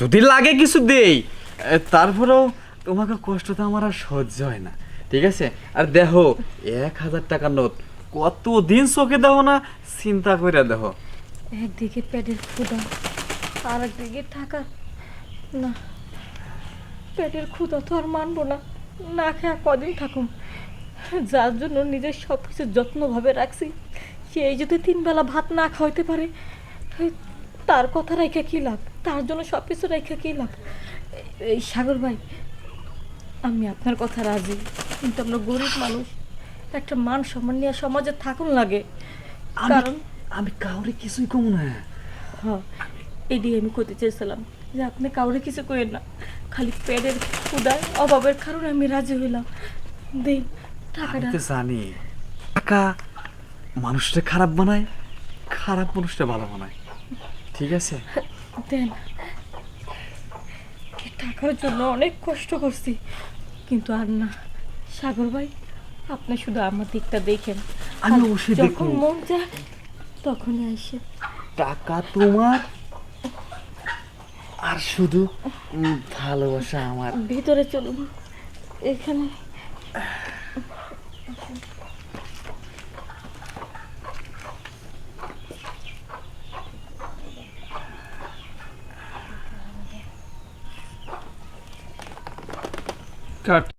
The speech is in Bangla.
যদি লাগে কিছু দেই তারপরেও তোমাকে কষ্ট তো আমার আর সহ্য হয় না, ঠিক আছে? আর দেখো, এক হাজার টাকার নোট, কতদিন চোখে দেখো না, চিন্তা করে দেখো। একদিকে পেটের ক্ষুধা আর একদিকে টাকা। না, পেটের ক্ষুধা তো আর মানবো না না খেয়ে কদিন থাকুম। যার জন্য নিজের সব কিছু যত্নভাবে রাখছি, সেই যদি তিন বেলা ভাত না খাওয়াইতে পারে, তার কথা রেখে কী লাভ? তার জন্য সব কিছু রেখে কী লাভ? এই সাগর ভাই আমি আপনার কথা রাজি কিন্তু আমরা গরিব মানুষ একটা মান সম্মান নিয়ে সমাজে থাকুন লাগে। কারণ আমি কাউরে কিছুই কম না। হ্যাঁ এটাই আমি করতে চেয়েছিলাম যে আপনি কাউরে কিছু করেন না। খালি পেটের ক্ষুদায় অভাবের কারণে আমি রাজি হইলাম। দিন টাকাটা জানি টাকা মানুষটা খারাপ বানায় খারাপ মানুষটা ভালো বানায়। ঠিক আছে? দেন। টাকার জন্য অনেক কষ্ট করছি। কিন্তু আর না। সাগর ভাই আপনি শুধু আমার দিকটা দেখেন। আমি অবশ্যই যখন মন যায় তখনই আসে। টাকা তোমার? আর শুধু ভালোবাসা আমার। ভিতরে চলুন। এখানে। cut